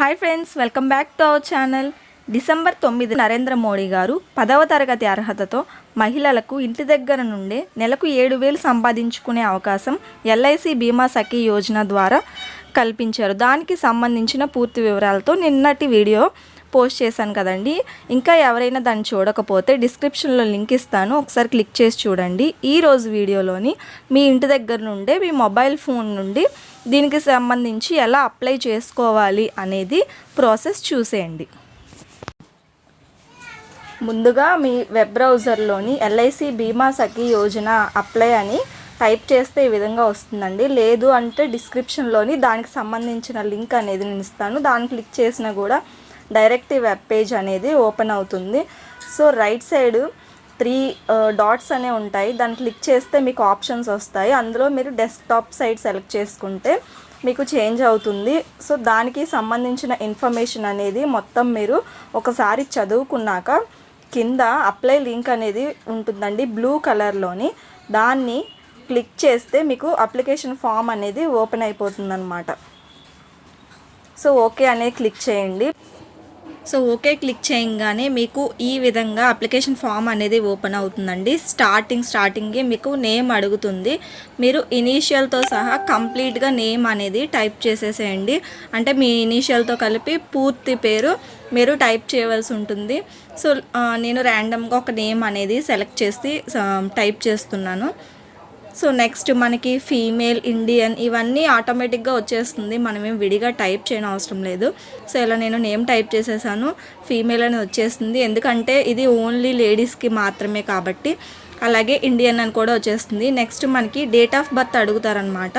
Hi friends welcome back to our channel December తొమ్మిది నరేంద్ర మోడీ గారు పదవ తరగతి అర్హతతో మహిళలకు ఇంటి దగ్గర నుండే నెలకు ఏడు వేలు సంపాదించుకునే అవకాశం ఎల్ఐసి బీమా సఖీ యోజన ద్వారా కల్పించారు. దానికి సంబంధించిన పూర్తి వివరాలతో నిన్నటి వీడియో పోస్ట్ చేశాను కదండి. ఇంకా ఎవరైనా దాన్ని చూడకపోతే డిస్క్రిప్షన్లో లింక్ ఇస్తాను. ఒకసారి క్లిక్ చేసి చూడండి. ఈ రోజు వీడియోలోని మీ ఇంటి దగ్గర నుండే మీ మొబైల్ ఫోన్ నుండి దీనికి సంబంధించి ఎలా అప్లై చేసుకోవాలి అనేది ప్రాసెస్ చూసేయండి. ముందుగా మీ వెబ్ బ్రౌజర్లోని ఎల్ఐసి బీమా సఖీ యోజన అప్లై అని టైప్ చేస్తే ఈ విధంగా వస్తుందండి. లేదు అంటే డిస్క్రిప్షన్లోని దానికి సంబంధించిన లింక్ అనేది నేను ఇస్తాను. దాన్ని క్లిక్ చేసినా కూడా డైరెక్ట్ ఈ వెబ్ పేజ్ అనేది ఓపెన్ అవుతుంది. So right side three dots అనే ఉంటాయి. దాన్ని క్లిక్ చేస్తే మీకు ఆప్షన్స్ వస్తాయి. అందులో మీరు డెస్క్టాప్ సైడ్ సెలెక్ట్ చేసుకుంటే మీకు చేంజ్ అవుతుంది. సో దానికి సంబంధించిన ఇన్ఫర్మేషన్ అనేది మొత్తం మీరు ఒకసారి చదువుకున్నాక కింద అప్లై లింక్ అనేది ఉంటుందండి బ్లూ కలర్లోని. దాన్ని క్లిక్ చేస్తే మీకు అప్లికేషన్ ఫామ్ అనేది ఓపెన్ అయిపోతుందన్నమాట. సో ఓకే అనేది క్లిక్ చేయండి. సో ఓకే క్లిక్ చేయగానే మీకు ఈ విధంగా అప్లికేషన్ ఫామ్ అనేది ఓపెన్ అవుతుందండి. స్టార్టింగ్ స్టార్టింగే మీకు నేమ్ అడుగుతుంది. మీరు ఇనీషియల్తో సహా కంప్లీట్గా నేమ్ అనేది టైప్ చేసేసేయండి. అంటే మీ ఇనీషియల్తో కలిపి పూర్తి పేరు మీరు టైప్ చేయవలసి ఉంటుంది. సో నేను ర్యాండమ్గా ఒక నేమ్ అనేది సెలెక్ట్ చేసి టైప్ చేస్తున్నాను. సో నెక్స్ట్ మనకి ఫీమేల్ ఇండియన్ ఇవన్నీ ఆటోమేటిక్గా వచ్చేస్తుంది. మనమేం విడిగా టైప్ చేయని అవసరం లేదు. సో ఇలా నేను నేమ్ టైప్ చేసేసాను. ఫీమేల్ అని వచ్చేస్తుంది. ఎందుకంటే ఇది ఓన్లీ లేడీస్కి మాత్రమే కాబట్టి అలాగే ఇండియన్ అని కూడా వచ్చేస్తుంది. నెక్స్ట్ మనకి డేట్ ఆఫ్ బర్త్ అడుగుతారనమాట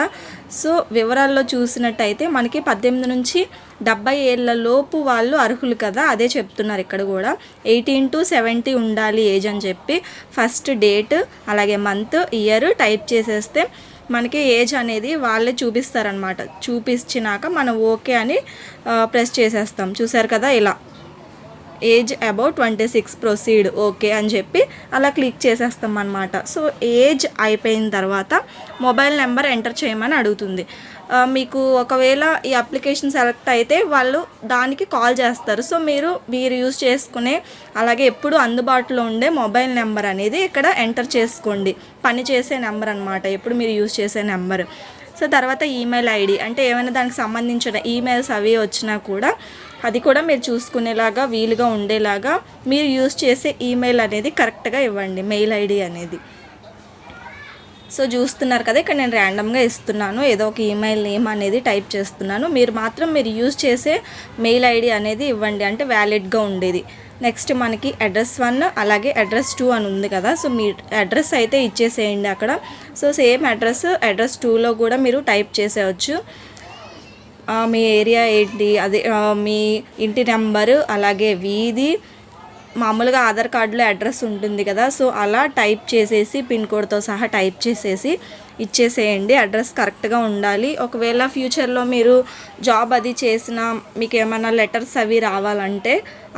సో వివరాల్లో చూసినట్టయితే మనకి పద్దెనిమిది నుంచి డెబ్బై ఏళ్ళ లోపు వాళ్ళు అర్హులు కదా అదే చెప్తున్నారు ఇక్కడ కూడా. ఎయిటీన్ టు సెవెంటీ ఉండాలి ఏజ్ అని చెప్పి ఫస్ట్ డేట్ అలాగే మంత్ ఇయర్ టైప్ చేసేస్తే మనకి ఏజ్ అనేది వాళ్ళే చూపిస్తారనమాట చూపించినాక మనం ఓకే అని ప్రెస్ చేసేస్తాం. చూసారు కదా ఇలా. Age about twenty six proceed okay అని చెప్పి అలా క్లిక్ చేసేస్తాం అనమాట సో ఏజ్ అయిపోయిన తర్వాత మొబైల్ నెంబర్ ఎంటర్ చేయమని అడుగుతుంది. మీకు ఒకవేళ ఈ అప్లికేషన్ సెలెక్ట్ అయితే వాళ్ళు దానికి కాల్ చేస్తారు. సో మీరు మీరు యూజ్ చేసుకునే అలాగే ఎప్పుడు అందుబాటులో ఉండే మొబైల్ నెంబర్ అనేది ఇక్కడ ఎంటర్ చేసుకోండి. పని చేసే నెంబర్ అనమాట ఎప్పుడు మీరు యూజ్ చేసే నెంబర్. సో తర్వాత ఈమెయిల్ ఐడి అంటే ఏమైనా దానికి సంబంధించిన ఈమెయిల్స్ అవి వచ్చినా కూడా అది కూడా మీరు చూసుకునేలాగా వీలుగా ఉండేలాగా మీరు యూజ్ చేసే ఈమెయిల్ అనేది కరెక్ట్గా ఇవ్వండి మెయిల్ ఐడి అనేది. సో చూస్తున్నారు కదా ఇక్కడ నేను ర్యాండమ్గా ఇస్తున్నాను. ఏదో ఒక ఈమెయిల్ నేమ్ అనేది టైప్ చేస్తున్నాను. మీరు మాత్రం మీరు యూజ్ చేసే మెయిల్ ఐడి అనేది ఇవ్వండి. అంటే వ్యాలిడ్గా ఉండేది. నెక్స్ట్ మనకి అడ్రస్ వన్ అలాగే అడ్రస్ టూ అని ఉంది కదా సో మీ అడ్రస్ అయితే ఇచ్చేసేయండి అక్కడ. సో సేమ్ అడ్రస్ అడ్రస్ టూలో కూడా మీరు టైప్ చేసేయచ్చు. మీ ఏరియా ఏంటి? అదే మీ ఇంటి నెంబరు అలాగే వీధి మామూలుగా ఆధార్ కార్డులో అడ్రస్ ఉంటుంది కదా సో అలా టైప్ చేసేసి పిన్ కోడ్తో సహా టైప్ చేసేసి ఇచ్చేసేయండి. అడ్రస్ కరెక్ట్గా ఉండాలి. ఒకవేళ ఫ్యూచర్లో మీరు జాబ్ అది చేసినా మీకు ఏమైనా లెటర్స్ అవి రావాలంటే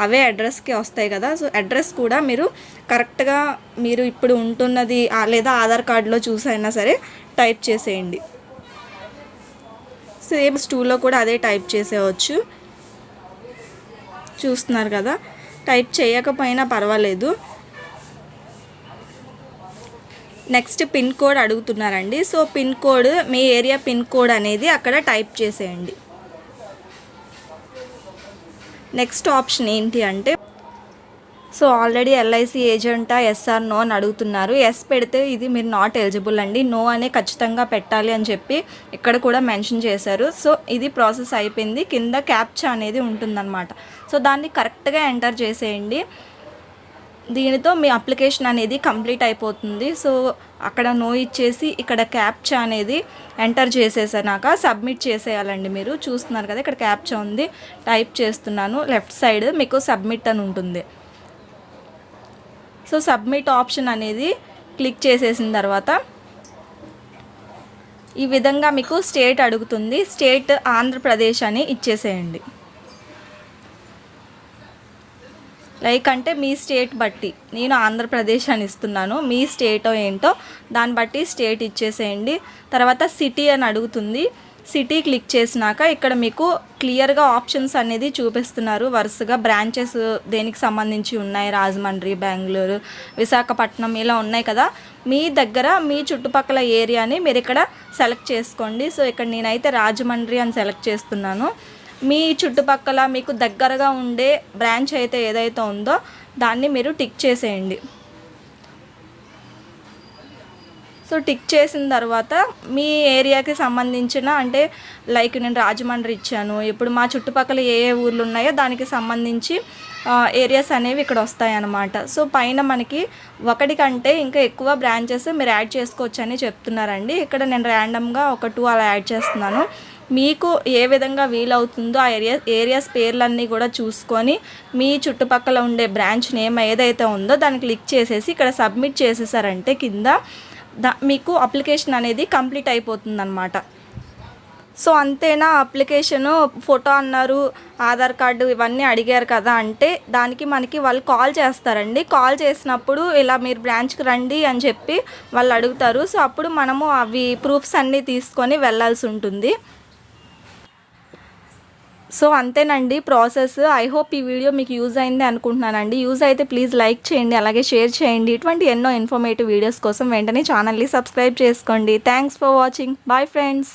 అవే అడ్రస్కి వస్తాయి కదా సో అడ్రస్ కూడా మీరు కరెక్ట్గా మీరు ఇప్పుడు ఉంటున్నది లేదా ఆధార్ కార్డులో చూసైనా సరే టైప్ చేసేయండి. సేమ్ స్టూలో కూడా అదే టైప్ చేసేవచ్చు చూస్తున్నారు కదా? టైప్ చేయకపోయినా పర్వాలేదు. నెక్స్ట్ పిన్ కోడ్ అడుగుతున్నారండి. సో పిన్ కోడ్ మీ ఏరియా పిన్ కోడ్ అనేది అక్కడ టైప్ చేసేయండి. నెక్స్ట్ ఆప్షన్ ఏంటి అంటే సో ఆల్రెడీ ఎల్ఐసి ఏజెంటా ఎస్ఆర్ నో అని అడుగుతున్నారు. ఎస్ పెడితే ఇది మీరు నాట్ ఎలిజిబుల్ అండి. నో అనే ఖచ్చితంగా పెట్టాలి అని చెప్పి ఇక్కడ కూడా మెన్షన్ చేశారు. సో ఇది ప్రాసెస్ అయిపోయింది. కింద క్యాప్చా అనేది ఉంటుందన్నమాట. సో దాన్ని కరెక్ట్గా ఎంటర్ చేసేయండి. దీనితో మీ అప్లికేషన్ అనేది కంప్లీట్ అయిపోతుంది. సో అక్కడ నో ఇచ్చేసి ఇక్కడ క్యాప్చా అనేది ఎంటర్ చేసేసాక సబ్మిట్ చేసేయాలండి మీరు. చూస్తున్నారు కదా ఇక్కడ క్యాప్చా ఉంది. టైప్ చేస్తున్నాను. లెఫ్ట్ సైడ్ మీకు సబ్మిట్ అని ఉంటుంది. సో సబ్మిట్ ఆప్షన్ అనేది క్లిక్ చేసేసిన తర్వాత ఈ విధంగా మీకు స్టేట్ అడుగుతుంది. స్టేట్ ఆంధ్రప్రదేశ్ అని ఇచ్చేసేయండి. లైక్ అంటే మీ స్టేట్ బట్టి. నేను ఆంధ్రప్రదేశ్ అని ఇస్తున్నాను. మీ స్టేటో ఏంటో దాన్ని బట్టి స్టేట్ ఇచ్చేసేయండి. తర్వాత సిటీ అని అడుగుతుంది. సిటీ క్లిక్ చేసినాక ఇక్కడ మీకు క్లియర్గా ఆప్షన్స్ అనేది చూపిస్తున్నారు. వరుసగా బ్రాంచెస్ దేనికి సంబంధించి ఉన్నాయి? రాజమండ్రి బెంగళూరు విశాఖపట్నం ఇలా ఉన్నాయి కదా. మీ దగ్గర మీ చుట్టుపక్కల ఏరియాని మీరు ఇక్కడ సెలెక్ట్ చేసుకోండి. సో ఇక్కడ నేనైతే రాజమండ్రి అని సెలెక్ట్ చేస్తున్నాను. మీ చుట్టుపక్కల మీకు దగ్గరగా ఉండే బ్రాంచ్ అయితే ఏదైతే ఉందో దాన్ని మీరు టిక్ చేసేయండి. సో టిక్ చేసిన తర్వాత మీ ఏరియాకి సంబంధించిన అంటే లైక్ నేను రాజమండ్రి ఇచ్చాను. ఇప్పుడు మా చుట్టుపక్కల ఏ ఏ ఊర్లు ఉన్నాయో దానికి సంబంధించి ఏరియాస్ అనేవి ఇక్కడ వస్తాయన్నమాట. సో పైన మనకి ఒకటి కంటే ఇంకా ఎక్కువ బ్రాంచెస్ మీరు యాడ్ చేసుకోవచ్చు అని చెప్తున్నారండి. ఇక్కడ నేను ర్యాండమ్గా ఒక టూ అలా యాడ్ చేస్తున్నాను. మీకు ఏ విధంగా వీలవుతుందో ఆ ఏరియా ఏరియాస్ పేర్లన్నీ కూడా చూసుకొని మీ చుట్టుపక్కల ఉండే బ్రాంచ్ నేమ్ ఏదైతే ఉందో దాన్ని క్లిక్ చేసేసి ఇక్కడ సబ్మిట్ చేసేసారంటే కింద దా మీకు అప్లికేషన్ అనేది కంప్లీట్ అయిపోతుందన్నమాట. సో అంతేనా అప్లికేషను ఫోటో అన్నారు ఆధార్ కార్డు ఇవన్నీ అడిగారు కదా అంటే దానికి మనకి వాళ్ళు కాల్ చేస్తారండి. కాల్ చేసినప్పుడు ఇలా మీరు బ్రాంచ్కి రండి అని చెప్పి వాళ్ళు అడుగుతారు. సో అప్పుడు మనము అవి ప్రూఫ్స్ అన్నీ తీసుకొని వెళ్ళాల్సి ఉంటుంది. సో అంతేనండి ప్రాసెస్. ఐ హోప్ ఈ వీడియో మీకు యూజ్ అయింది అనుకుంటున్నానండి. యూజ్ అయితే ప్లీజ్ లైక్ చేయండి అలాగే షేర్ చేయండి. ఇటువంటి ఎన్నో ఇన్ఫర్మేటివ్ వీడియోస్ కోసం వెంటనే ఛానల్ని సబ్స్క్రైబ్ చేసుకోండి. Thanks for watching bye friends